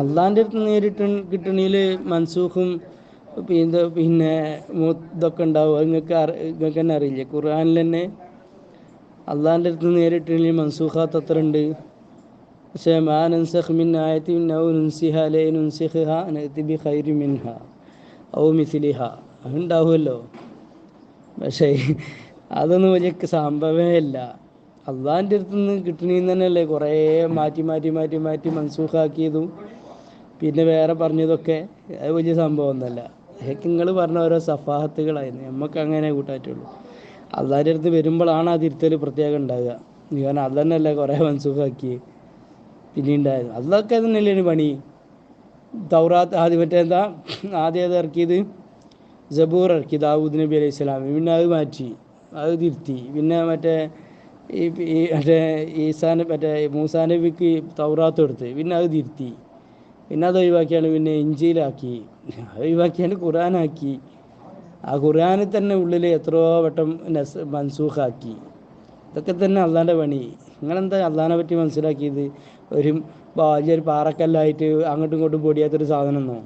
അള്ളാന്റെ അടുത്ത് നേരിട്ട് കിട്ടണേൽ മൻസൂഖും പിന്നെ പിന്നെ ഇതൊക്കെ ഉണ്ടാവും. നിങ്ങൾക്ക് നിങ്ങൾക്ക് തന്നെ അറിയില്ലേ ഖുർആാനിൽ തന്നെ അള്ളാന്റെ അടുത്ത് നേരിട്ട് മൻസൂഖാത്ത് അത്ര ഉണ്ട് പക്ഷേ മാ നൻസഖ് മിൻ ആയത്തിൻ ഔ നുൻസിഹ ലൈ നുൻസിഖ്ഹ ബി ഖൈരി മിൻഹ ഔ മിസ്ലിഹ. അതുണ്ടാവുമല്ലോ പക്ഷേ അതൊന്നും വലിയ സംഭവമേ അല്ല. അള്ളാന്റെ അടുത്ത് നിന്ന് കിട്ടണീന്ന് തന്നെയല്ലേ കുറേ മാറ്റി മാറ്റി മാറ്റി മാറ്റി മൻസൂഖാക്കിയതും. പിന്നെ വേറെ പറഞ്ഞതൊക്കെ അത് വലിയ സംഭവമൊന്നുമല്ല ഇതൊക്കെ നിങ്ങൾ പറഞ്ഞ ഓരോ സഫാഹത്തുകളായിരുന്നു നമുക്ക് അങ്ങനെ കൂട്ടാറ്റുള്ളൂ. അള്ളാന്റെ അടുത്ത് വരുമ്പോഴാണ് ആ തിരുത്തൽ പ്രത്യേകം ഉണ്ടാകുക കാരണം അത് തന്നെയല്ല കുറേ മൻസൂഖാക്കി പിന്നെ അതൊക്കെ തന്നെയല്ലേ പണി? തൗറാത്ത് ആദ്യം മറ്റേ എന്താ? ആദ്യം അത് ഇറക്കിയത്? ജബൂർ ഇറക്കി ദാവൂദ് നബി അലൈഹി സ്വലാം. പിന്നെ അത് മാറ്റി. അത് തിരുത്തി. പിന്നെ മറ്റേ ഈ മറ്റേ ഈസാൻ മറ്റേ മൂസാ നബിക്ക് തൗറാത്ത് കൊടുത്ത്. പിന്നെ അത് തിരുത്തി. പിന്നെ അത് ഒഴിവാക്കിയാണ് പിന്നെ ഇഞ്ചിയിലാക്കി. അത് ഒഴിവാക്കിയാണ് ഖുറാനാക്കി ആ ഖുറാനിൽ തന്നെ ഉള്ളിൽ എത്രയോ വട്ടം നസ് മൻസൂഖാക്കി. ഇതൊക്കെ തന്നെ അള്ളാന്റെ പണി. നിങ്ങളെന്താ അള്ളാനെ പറ്റി മനസ്സിലാക്കിയത്? ഒരു ഒരു പാറക്കല്ലായിട്ട് അങ്ങോട്ടും ഇങ്ങോട്ടും പൊടിയാത്തൊരു സാധനം എന്നോ